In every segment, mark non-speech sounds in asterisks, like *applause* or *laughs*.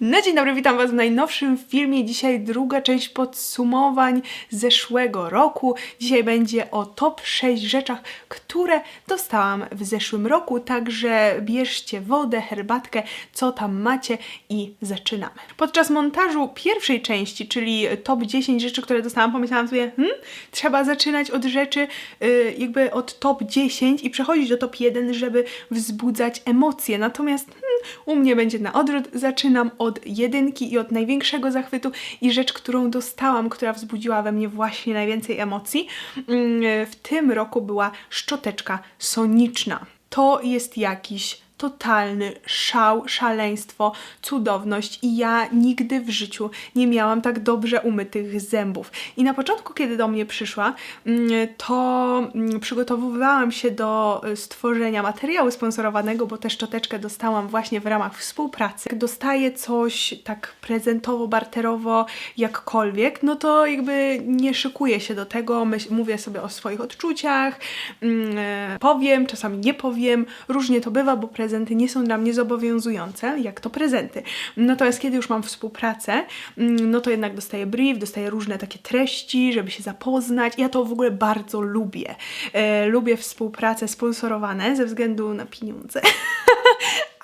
No dzień dobry, witam Was w najnowszym filmie. Dzisiaj druga część podsumowań zeszłego roku. Dzisiaj będzie o top 6 rzeczach, które dostałam w zeszłym roku, także bierzcie wodę, herbatkę, co tam macie i zaczynamy. Podczas montażu pierwszej części, czyli top 10 rzeczy, które dostałam, pomyślałam sobie, hmm, trzeba zaczynać od rzeczy y, jakby od top 10 i przechodzić do top 1, żeby wzbudzać emocje. Natomiast hmm, u mnie będzie na odwrót. Zaczynam od jedynki i od największego zachwytu i rzecz, którą dostałam, która wzbudziła we mnie właśnie najwięcej emocji. Mm, W tym roku była szczoteczka soniczna. To jest jakiś totalny szał, szaleństwo, cudowność i ja nigdy w życiu nie miałam tak dobrze umytych zębów. I na początku, kiedy do mnie przyszła, mm, to mm, przygotowywałam się do y, stworzenia materiału sponsorowanego, bo tę szczoteczkę dostałam właśnie w ramach współpracy. Jak dostaję coś tak prezentowo, barterowo, jakkolwiek, no to jakby nie szykuję się do tego, mówię sobie o swoich odczuciach, mm, e, powiem, czasami nie powiem, różnie to bywa, bo prezenty nie są dla mnie zobowiązujące, jak to prezenty. Natomiast kiedy już mam współpracę, mm, no to jednak dostaję brief, dostaję różne takie treści, żeby się zapoznać. Ja to w ogóle bardzo lubię. E, lubię współpracę sponsorowane ze względu na pieniądze. *laughs*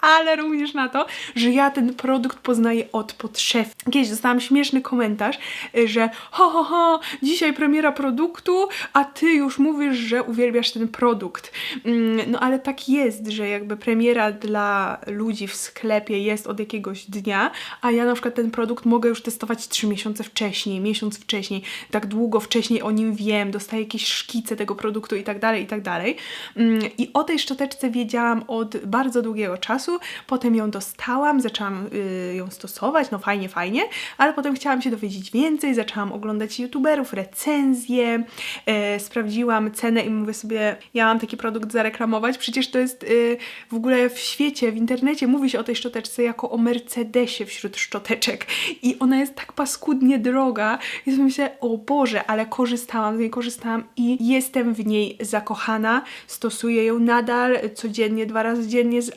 ale również na to, że ja ten produkt poznaję od podszewki. Kiedyś dostałam śmieszny komentarz, y, że ho, ho, ho, dzisiaj premiera produktu, a ty już mówisz, że uwielbiasz ten produkt. Mm, No ale tak jest, że jakby premiera dla ludzi w sklepie jest od jakiegoś dnia, a ja na przykład ten produkt mogę już testować trzy miesiące wcześniej, miesiąc wcześniej, tak długo wcześniej o nim wiem, dostaję jakieś szkice tego produktu i tak dalej, i tak dalej. Mm, I o tej szczoteczce wiedziałam od bardzo długiego czasu, potem ją dostałam, zaczęłam y, ją stosować, no fajnie, fajnie, ale potem chciałam się dowiedzieć więcej, zaczęłam oglądać youtuberów, recenzje, e, sprawdziłam cenę i mówię sobie, ja mam taki produkt zareklamować, przecież to jest y, w ogóle w świecie, w internecie mówi się o tej szczoteczce jako o Mercedesie wśród szczoteczek i ona jest tak paskudnie droga i sobie myślę, o Boże, ale korzystałam z niej, korzystałam i jestem w niej zakochana, stosuję ją nadal codziennie, dwa razy dziennie z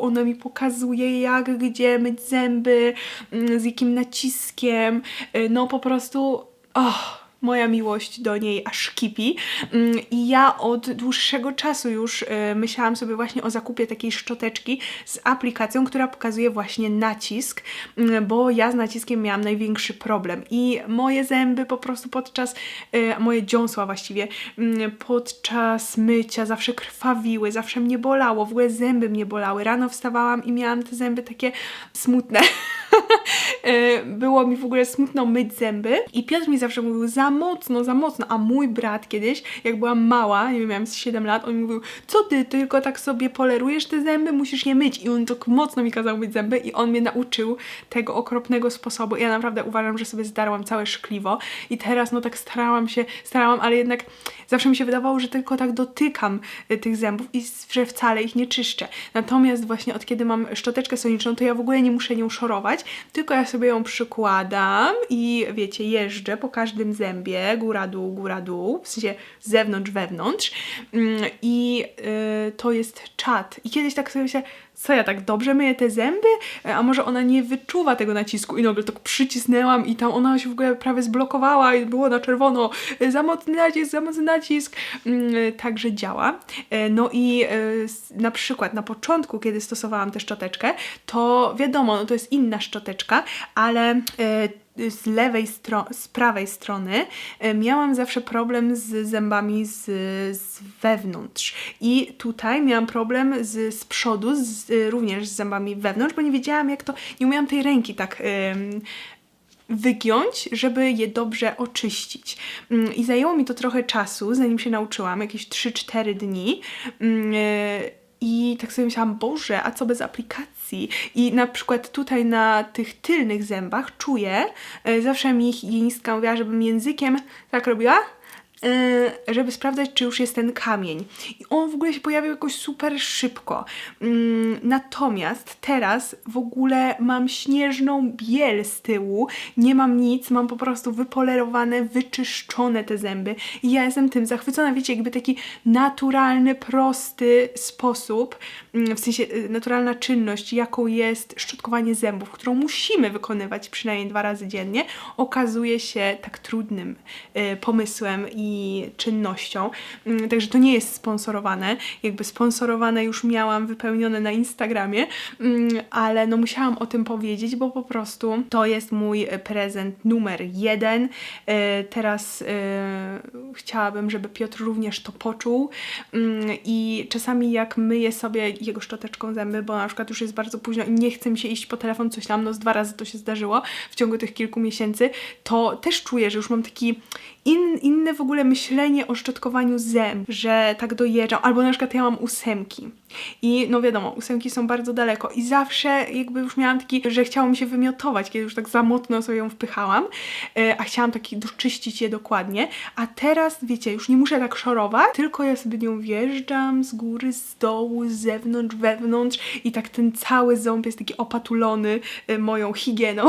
ona mi pokazuje jak, gdzie myć zęby, mm, z jakim naciskiem, y, no po prostu, oh, moja miłość do niej aż kipi. Mm, I ja od dłuższego czasu już y, myślałam sobie właśnie o zakupie takiej szczoteczki z aplikacją, która pokazuje właśnie nacisk, mm, bo ja z naciskiem miałam największy problem. I moje zęby po prostu podczas, y, moje dziąsła właściwie, mm, podczas mycia zawsze krwawiły, zawsze mnie bolało, w ogóle zęby mnie bolały. Rano wstawałam i miałam te zęby takie smutne. E, *laughs* było mi w ogóle smutno myć zęby i Piotr mi zawsze mówił za mocno, za mocno, a mój brat kiedyś, jak byłam mała, nie wiem, miałam z 7 lat, on mi mówił, co ty, tylko tak sobie polerujesz te zęby, musisz je myć. I on tak mocno mi kazał myć zęby i on mnie nauczył tego okropnego sposobu. Ja naprawdę uważam, że sobie zdarłam całe szkliwo i teraz no tak starałam się, starałam, ale jednak zawsze mi się wydawało, że tylko tak dotykam y, tych zębów i że wcale ich nie czyszczę. Natomiast właśnie od kiedy mam szczoteczkę soniczną, to ja w ogóle nie muszę nią szorować, tylko ja sobie ją przykładam i wiecie, jeżdżę po każdym zębie, góra dół, góra dół, w sensie z zewnątrz, wewnątrz Mm, i y, to jest czat. I kiedyś tak sobie myślę, co ja tak dobrze myję te zęby? E, A może ona nie wyczuwa tego nacisku i nagle tak przycisnęłam i tam ona się w ogóle prawie zblokowała i było na czerwono. E, Za mocny nacisk, za mocny nacisk. Mm, Także działa. E, No i na przykład na początku, kiedy stosowałam tę szczoteczkę, to wiadomo, no to jest inna szczoteczka, ale z lewej strony, z prawej strony e, miałam zawsze problem z zębami z, z wewnątrz. I tutaj miałam problem z, z przodu, z, również z zębami wewnątrz, bo nie wiedziałam jak to, nie umiałam tej ręki tak wygiąć, żeby je dobrze oczyścić. Mm, I zajęło mi to trochę czasu, zanim się nauczyłam, jakieś 3-4 dni. Mm, e, I tak sobie myślałam, Boże, a co bez aplikacji? I na przykład tutaj na tych tylnych zębach czuję, e, zawsze mi higienistka mówiła, żebym językiem tak robiła żeby sprawdzać, czy już jest ten kamień. I on w ogóle się pojawił jakoś super szybko. Mm, natomiast teraz w ogóle mam śnieżną biel z tyłu, nie mam nic, mam po prostu wypolerowane, wyczyszczone te zęby i ja jestem tym zachwycona, wiecie, jakby taki naturalny, prosty sposób, mm, w sensie y, naturalna czynność, jaką jest szczotkowanie zębów, którą musimy wykonywać przynajmniej dwa razy dziennie, okazuje się tak trudnym y, pomysłem i czynnością. Mm, Także to nie jest sponsorowane. Jakby sponsorowane już miałam wypełnione na Instagramie, mm, ale no musiałam o tym powiedzieć, bo po prostu to jest mój e, prezent numer jeden. E, Teraz e, chciałabym, żeby Piotr również to poczuł Mm, i czasami jak myję sobie jego szczoteczką zęby, bo na przykład już jest bardzo późno i nie chce mi się iść po telefon, coś tam, no z dwa razy to się zdarzyło w ciągu tych kilku miesięcy, to też czuję, że już mam taki in, inne w ogóle myślenie o szczotkowaniu zęb, że tak dojeżdżam, albo na przykład ja mam ósemki. I no wiadomo, ósemki są bardzo daleko. I zawsze jakby już miałam taki, że chciało mi się wymiotować, kiedy już tak za mocno sobie ją wpychałam, e, a chciałam taki doczyścić je dokładnie, a teraz wiecie, już nie muszę tak szorować, tylko ja sobie nią wjeżdżam z góry, z dołu, z zewnątrz, wewnątrz. I tak ten cały ząb jest taki opatulony e, moją higieną,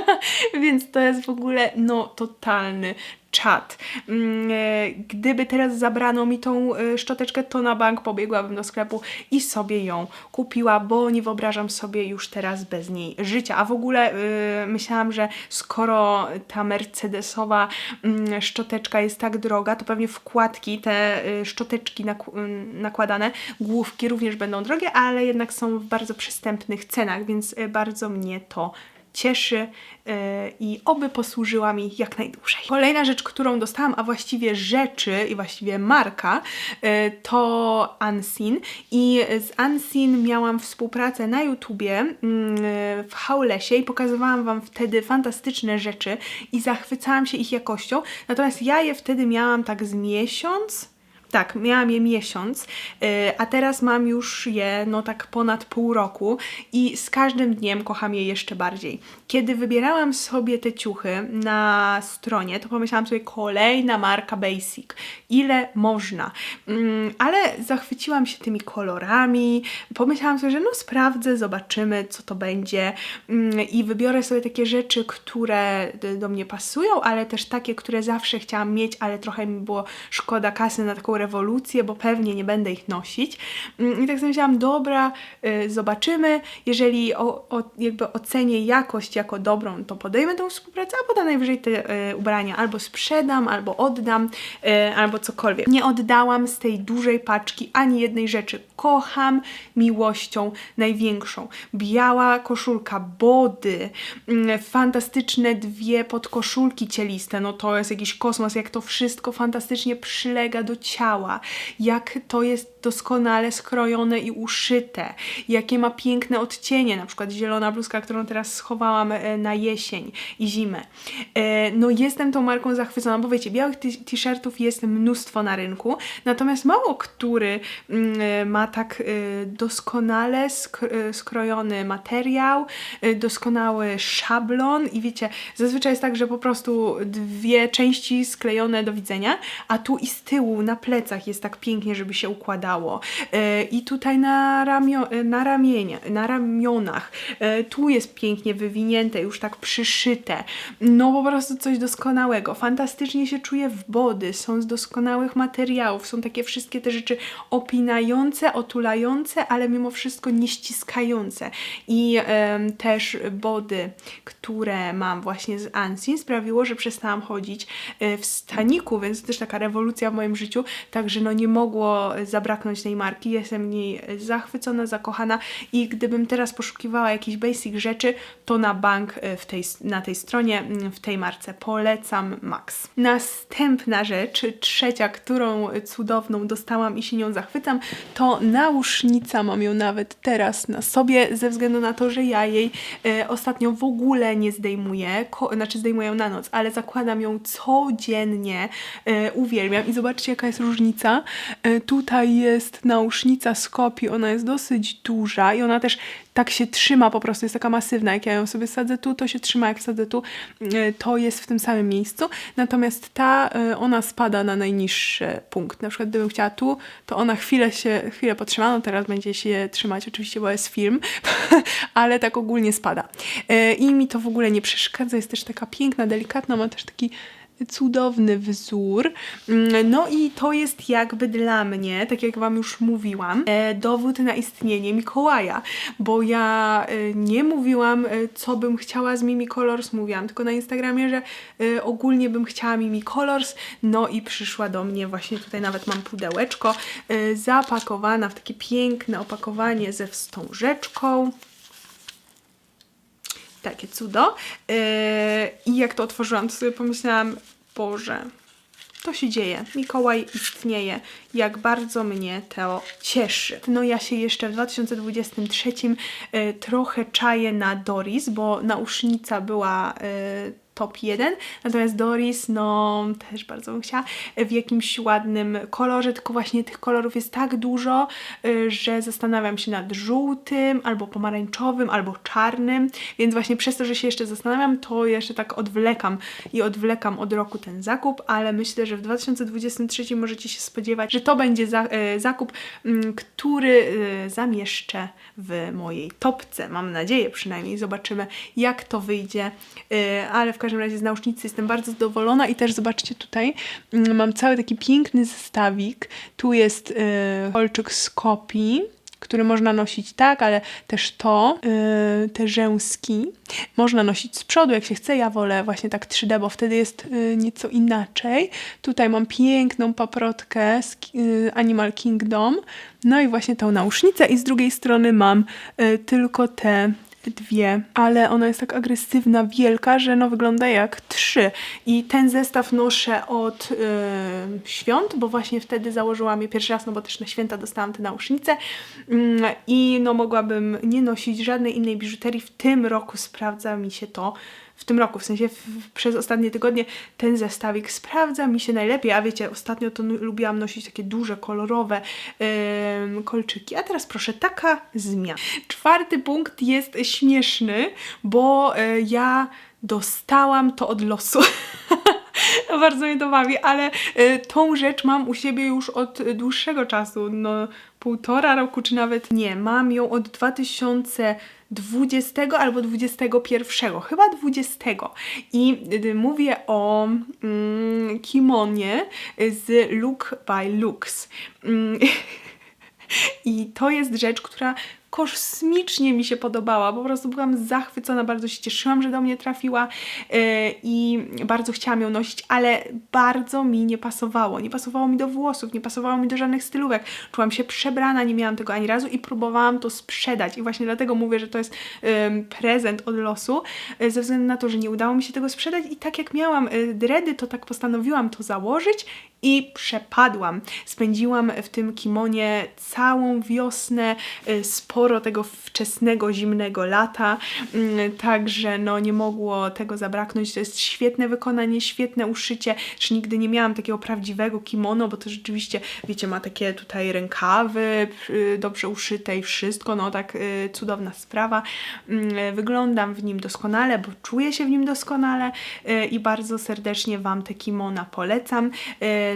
*laughs* więc to jest w ogóle no totalny czat. Mm, e, Gdyby teraz zabrano mi tą e, szczoteczkę, to na bank pobiegłabym do sklepu i sobie ją kupiła, bo nie wyobrażam sobie już teraz bez niej życia. A w ogóle e, myślałam, że skoro ta mercedesowa mm, szczoteczka jest tak droga, to pewnie wkładki, te e, szczoteczki naku- mm, nakładane, główki również będą drogie, ale jednak są w bardzo przystępnych cenach, więc e, bardzo mnie to cieszy yy, i oby posłużyła mi jak najdłużej. Kolejna rzecz, którą dostałam, a właściwie rzeczy i właściwie marka, yy, to Unseen i z Unseen miałam współpracę na YouTubie yy, w Haulesie i pokazywałam Wam wtedy fantastyczne rzeczy i zachwycałam się ich jakością, natomiast ja je wtedy miałam tak z miesiąc, tak, miałam je miesiąc, yy, a teraz mam już je no tak ponad pół roku i z każdym dniem kocham je jeszcze bardziej. Kiedy wybierałam sobie te ciuchy na stronie, to pomyślałam sobie kolejna marka Basic. Ile można? Mm, ale zachwyciłam się tymi kolorami, pomyślałam sobie, że no sprawdzę, zobaczymy co to będzie mm, i wybiorę sobie takie rzeczy, które do mnie pasują, ale też takie, które zawsze chciałam mieć, ale trochę mi było szkoda kasy na taką rewolucję, bo pewnie nie będę ich nosić. Mm, I tak sobie myślałam, dobra, y, zobaczymy. Jeżeli o, o, jakby ocenię jakość jako dobrą, to podejmę tą współpracę, a potem najwyżej te y, ubrania albo sprzedam, albo oddam, y, albo cokolwiek. Nie oddałam z tej dużej paczki ani jednej rzeczy. Kocham miłością największą. Biała koszulka, body, mm, fantastyczne dwie podkoszulki cieliste, no to jest jakiś kosmos, jak to wszystko fantastycznie przylega do ciała, jak to jest doskonale skrojone i uszyte, jakie ma piękne odcienie, na przykład zielona bluzka, którą teraz schowałam e, na jesień i zimę. E, No jestem tą marką zachwycona, bo wiecie, białych t-shirtów jest mnóstwo na rynku, natomiast mało który mm, e, ma tak doskonale sk- skrojony materiał, doskonały szablon i wiecie, zazwyczaj jest tak, że po prostu dwie części sklejone do widzenia, a tu i z tyłu na plecach jest tak pięknie, żeby się układało. E, I tutaj na, ramio- e, na, ramienia, na ramionach e, tu jest pięknie wywinięte, już tak przyszyte. No po prostu coś doskonałego. Fantastycznie się czuję w body, są z doskonałych materiałów, są takie wszystkie te rzeczy opinające, otulające, ale mimo wszystko nie ściskające. I em, też body, które mam właśnie z Ansin sprawiło, że przestałam chodzić w staniku, więc to też taka rewolucja w moim życiu, także no nie mogło zabraknąć tej marki. Jestem niej zachwycona, zakochana i gdybym teraz poszukiwała jakichś basic rzeczy, to na bank e, w tej, na tej stronie, mm, w tej marce polecam Max. Następna rzecz, trzecia, którą cudowną dostałam i się nią zachwycam, to nausznica. Mam ją nawet teraz na sobie, ze względu na to, że ja jej e, ostatnio w ogóle nie zdejmuję, ko- znaczy zdejmuję ją na noc, ale zakładam ją codziennie, e, uwielbiam i zobaczcie jaka jest różnica. E, tutaj jest nausznica z kopii, ona jest dosyć duża i ona też tak się trzyma po prostu, jest taka masywna. Jak ja ją sobie sadzę tu, to się trzyma, jak sadzę tu, y, to jest w tym samym miejscu. Natomiast ta, y, ona spada na najniższy punkt. Na przykład gdybym chciała tu, to ona chwilę się, chwilę potrzyma, no teraz będzie się trzymać oczywiście, bo jest film, *laughs* ale tak ogólnie spada. Y, I mi to w ogóle nie przeszkadza, jest też taka piękna, delikatna, ma też taki cudowny wzór. Mm, No i to jest jakby dla mnie, tak jak Wam już mówiłam, e, dowód na istnienie Mikołaja, bo ja e, nie mówiłam, e, co bym chciała z Mimi Colors, mówiłam tylko na Instagramie, że ogólnie bym chciała Mimi Colors, no i przyszła do mnie, właśnie tutaj nawet mam pudełeczko, zapakowana w takie piękne opakowanie ze wstążeczką takie cudo. Yy, I jak to otworzyłam, to sobie pomyślałam, Boże, to się dzieje. Mikołaj istnieje. Jak bardzo mnie to cieszy. No ja się jeszcze w 2023 yy, trochę czaję na Doris, bo nausznica była yy, top 1, natomiast Doris, no też bardzo bym chciała, w jakimś ładnym kolorze, tylko właśnie tych kolorów jest tak dużo, y, że zastanawiam się nad żółtym, albo pomarańczowym, albo czarnym, więc właśnie przez to, że się jeszcze zastanawiam, to jeszcze tak odwlekam i odwlekam od roku ten zakup, ale myślę, że w 2023 możecie się spodziewać, że to będzie za, y, zakup, mm, który y, zamieszczę w mojej topce. Mam nadzieję przynajmniej, zobaczymy jak to wyjdzie, ale w każdym razie z nausznicy jestem bardzo zadowolona i też zobaczcie tutaj, mm, mam cały taki piękny zestawik. Tu jest y, kolczyk z kopii, który można nosić tak, ale też to, y, te rzęski, można nosić z przodu, jak się chce. Ja wolę właśnie tak 3D, bo wtedy jest y, nieco inaczej. Tutaj mam piękną paprotkę z ki- y, Animal Kingdom, no i właśnie tą nausznicę i z drugiej strony mam y, tylko te dwie, ale ona jest tak agresywna, wielka, że no wygląda jak trzy. I ten zestaw noszę od y, świąt, bo właśnie wtedy założyłam je pierwszy raz, no bo też na święta dostałam te nausznice Mm, i no mogłabym nie nosić żadnej innej biżuterii. W tym roku sprawdza mi się to w tym roku, w sensie w, przez ostatnie tygodnie ten zestawik sprawdza mi się najlepiej, a wiecie, ostatnio to lubiłam nosić takie duże, kolorowe em, kolczyki, a teraz proszę, taka zmiana. Czwarty punkt jest śmieszny, bo e, ja dostałam to od losu. *laughs* *laughs* Bardzo mnie to bawi, ale e, tą rzecz mam u siebie już od dłuższego czasu, no półtora roku, czy nawet nie. Mam ją od 2020 albo 21, chyba 20. I y, mówię o mm, kimonie z Look by Lux. Mm, *laughs* I to jest rzecz, która kosmicznie mi się podobała. Po prostu byłam zachwycona, bardzo się cieszyłam, że do mnie trafiła yy, i bardzo chciałam ją nosić, ale bardzo mi nie pasowało. Nie pasowało mi do włosów, nie pasowało mi do żadnych stylówek. Czułam się przebrana, nie miałam tego ani razu i próbowałam to sprzedać. I właśnie dlatego mówię, że to jest prezent od losu, yy, ze względu na to, że nie udało mi się tego sprzedać i tak jak miałam yy, dredy, to tak postanowiłam to założyć i przepadłam. Spędziłam w tym kimonie całą wiosnę, sporo tego wczesnego, zimnego lata, mm, także no nie mogło tego zabraknąć. To jest świetne wykonanie, świetne uszycie, też nigdy nie miałam takiego prawdziwego kimono, bo to rzeczywiście, wiecie, ma takie tutaj rękawy y, dobrze uszyte i wszystko, no tak y, cudowna sprawa. Mm, Wyglądam w nim doskonale, bo czuję się w nim doskonale y, i bardzo serdecznie Wam te kimona polecam.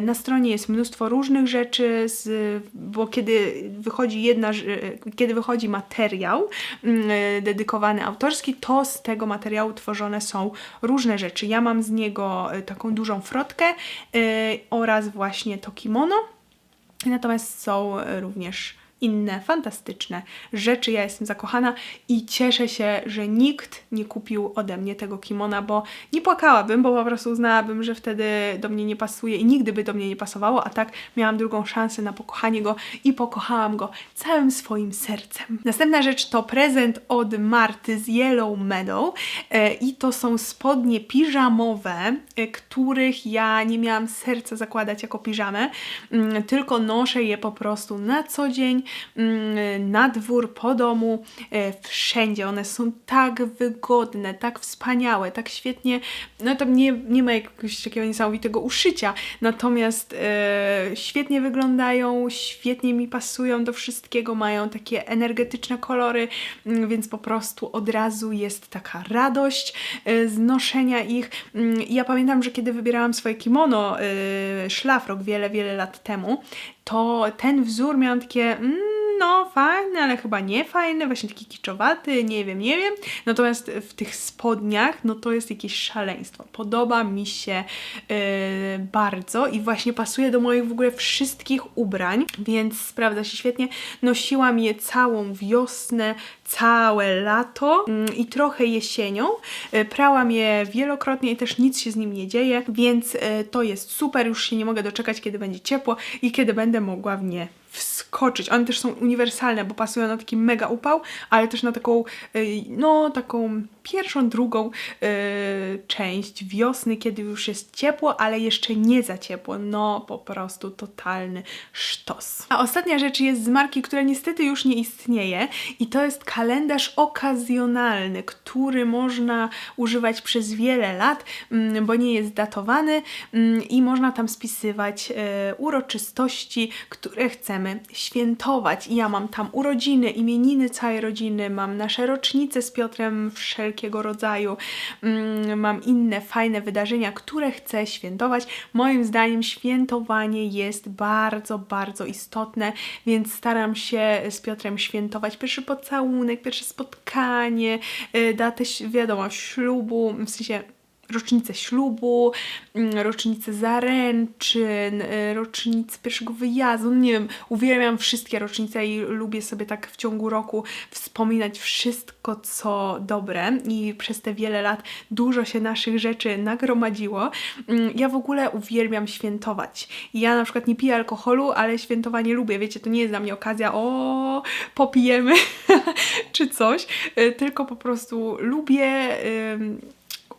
Na stronie jest mnóstwo różnych rzeczy, bo kiedy wychodzi jedna, kiedy wychodzi materiał mm, y, dedykowany autorski, to z tego materiału tworzone są różne rzeczy. Ja mam z niego y, taką dużą frotkę y, oraz właśnie to kimono. Natomiast są e, również inne fantastyczne rzeczy. Ja jestem zakochana i cieszę się, że nikt nie kupił ode mnie tego kimona, bo nie płakałabym, bo po prostu uznałabym, że wtedy do mnie nie pasuje i nigdy by do mnie nie pasowało, a tak miałam drugą szansę na pokochanie go i pokochałam go całym swoim sercem. Następna rzecz to prezent od Marty z Yellow Meadow e, i to są spodnie piżamowe, e, których ja nie miałam serca zakładać jako piżamę, mm, tylko noszę je po prostu na co dzień na dwór, po domu, e, wszędzie. One są tak wygodne, tak wspaniałe, tak świetnie. No tam nie, nie ma jakiegoś takiego niesamowitego uszycia, natomiast e, świetnie wyglądają, świetnie mi pasują do wszystkiego, mają takie energetyczne kolory, mm, więc po prostu od razu jest taka radość e, z noszenia ich. Mm, Ja pamiętam, że kiedy wybierałam swoje kimono, szlafrok wiele, wiele lat temu, to ten wzór miałam takie, mm, no fajny, ale chyba nie fajny, właśnie taki kiczowaty, nie wiem, nie wiem. Natomiast w tych spodniach, no to jest jakieś szaleństwo. Podoba mi się yy, bardzo i właśnie pasuje do moich w ogóle wszystkich ubrań, więc sprawdza się świetnie. Nosiłam je całą wiosnę, całe lato mm, i trochę jesienią. Y, Prałam je wielokrotnie i też nic się z nim nie dzieje, więc y, to jest super. Już się nie mogę doczekać, kiedy będzie ciepło i kiedy będę mogła w nie wskoczyć. One też są uniwersalne, bo pasują na taki mega upał, ale też na taką, y, no taką pierwszą, drugą y, część wiosny, kiedy już jest ciepło, ale jeszcze nie za ciepło. No po prostu totalny sztos. A ostatnia rzecz jest z marki, która niestety już nie istnieje i to jest kalendarz okazjonalny, który można używać przez wiele lat, mm, bo nie jest datowany mm, i można tam spisywać e, uroczystości, które chcemy świętować. I ja mam tam urodziny, imieniny całej rodziny, mam nasze rocznice z Piotrem wszelkiego rodzaju, mm, mam inne fajne wydarzenia, które chcę świętować. Moim zdaniem świętowanie jest bardzo, bardzo istotne, więc staram się z Piotrem świętować pierwszy pocałunek, pierwsze spotkanie, y, datę, wiadomo, ślubu, w sensie rocznicę ślubu, mm, rocznicę zaręczyn, y, rocznicę pierwszego wyjazdu. No nie wiem, uwielbiam wszystkie rocznice i lubię sobie tak w ciągu roku wspominać wszystko, co dobre i przez te wiele lat dużo się naszych rzeczy nagromadziło. Mm, Ja w ogóle uwielbiam świętować. Ja na przykład nie piję alkoholu, ale świętowanie lubię. Wiecie, to nie jest dla mnie okazja, o, popijemy *laughs* czy coś, y, tylko po prostu lubię. ym,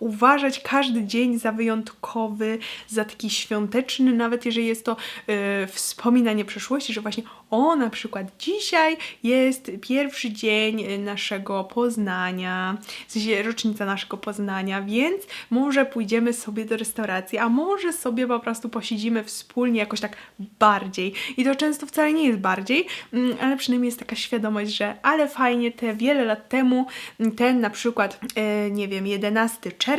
uważać każdy dzień za wyjątkowy, za taki świąteczny, nawet jeżeli jest to e, wspominanie przeszłości, że właśnie o, na przykład dzisiaj jest pierwszy dzień e, naszego poznania, w sensie rocznica naszego poznania, więc może pójdziemy sobie do restauracji, a może sobie po prostu posiedzimy wspólnie jakoś tak bardziej. I to często wcale nie jest bardziej, mm, ale przynajmniej jest taka świadomość, że ale fajnie te wiele lat temu ten na przykład, e, nie wiem, 11 czerwca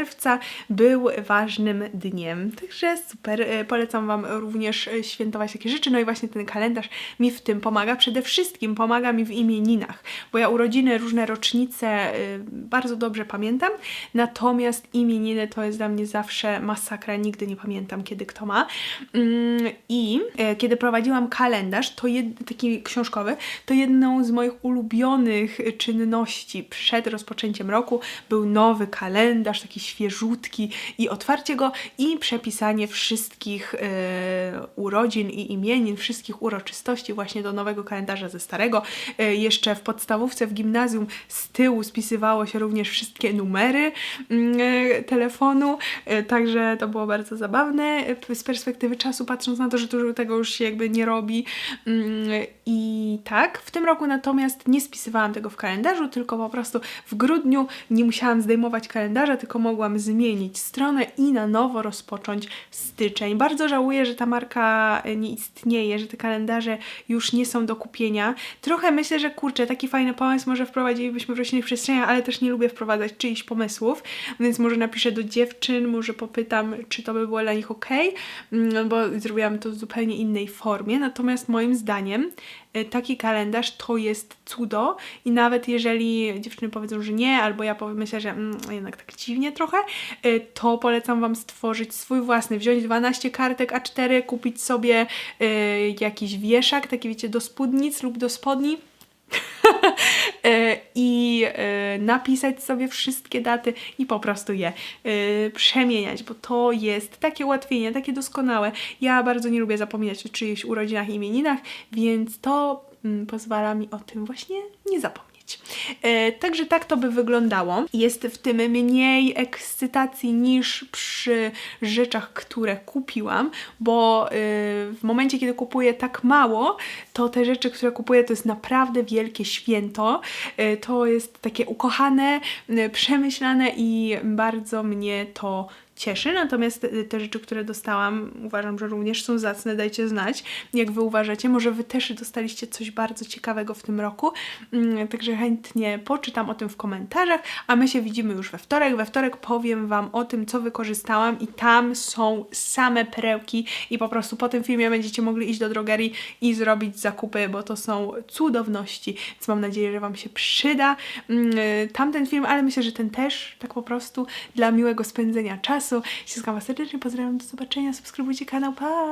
był ważnym dniem. Także super, e, polecam Wam również e, świętować takie rzeczy. No i właśnie ten kalendarz mi w tym pomaga. Przede wszystkim pomaga mi w imieninach, bo ja urodziny, różne rocznice e, bardzo dobrze pamiętam, natomiast imieniny to jest dla mnie zawsze masakra, nigdy nie pamiętam, kiedy kto ma. Mm, I kiedy prowadziłam kalendarz, to jed, taki książkowy, to jedną z moich ulubionych czynności przed rozpoczęciem roku był nowy kalendarz, taki świeżutki i otwarcie go i przepisanie wszystkich e, urodzin i imienin, wszystkich uroczystości właśnie do nowego kalendarza ze starego. E, jeszcze w podstawówce, w gimnazjum z tyłu spisywało się również wszystkie numery mm, e, telefonu, e, także to było bardzo zabawne e, z perspektywy czasu, patrząc na to, że tu tego już się jakby nie robi. Mm, I tak, w tym roku natomiast nie spisywałam tego w kalendarzu, tylko po prostu w grudniu nie musiałam zdejmować kalendarza, tylko mogłam zmienić stronę i na nowo rozpocząć styczeń. Bardzo żałuję, że ta marka nie istnieje, że te kalendarze już nie są do kupienia. Trochę myślę, że kurczę, taki fajny pomysł może wprowadzilibyśmy w roślinnych przestrzeniach, ale też nie lubię wprowadzać czyichś pomysłów, więc może napiszę do dziewczyn, może popytam, czy to by było dla nich ok, mm, bo zrobiłam to w zupełnie innej formie. Natomiast moim zdaniem taki kalendarz to jest cudo i nawet jeżeli dziewczyny powiedzą, że nie, albo ja powiem, myślę, że mm, jednak tak dziwnie trochę, y, to polecam Wam stworzyć swój własny, wziąć 12 kartek A4, kupić sobie y, jakiś wieszak, taki wiecie, do spódnic lub do spodni, *laughs* i e, napisać sobie wszystkie daty i po prostu je e, przemieniać, bo to jest takie ułatwienie, takie doskonałe. Ja bardzo nie lubię zapominać o czyichś urodzinach i imieninach, więc to mm, pozwala mi o tym właśnie nie zapomnieć. E, także tak to by wyglądało. Jest w tym mniej ekscytacji niż przy rzeczach, które kupiłam, bo e, w momencie, kiedy kupuję tak mało, to te rzeczy, które kupuję, to jest naprawdę wielkie święto. E, To jest takie ukochane, przemyślane i bardzo mnie to cieszy. Natomiast e, te rzeczy, które dostałam, uważam, że również są zacne. Dajcie znać, jak wy uważacie. Może wy też dostaliście coś bardzo ciekawego w tym roku. Mm, Także chętnie poczytam o tym w komentarzach, a my się widzimy już we wtorek. We wtorek powiem wam o tym, co wykorzystałam i tam są same perełki i po prostu po tym filmie będziecie mogli iść do drogerii i zrobić zakupy, bo to są cudowności, więc mam nadzieję, że wam się przyda mm, tamten film, ale myślę, że ten też tak po prostu dla miłego spędzenia czasu. Ściskam was serdecznie, pozdrawiam, do zobaczenia, subskrybujcie kanał, pa!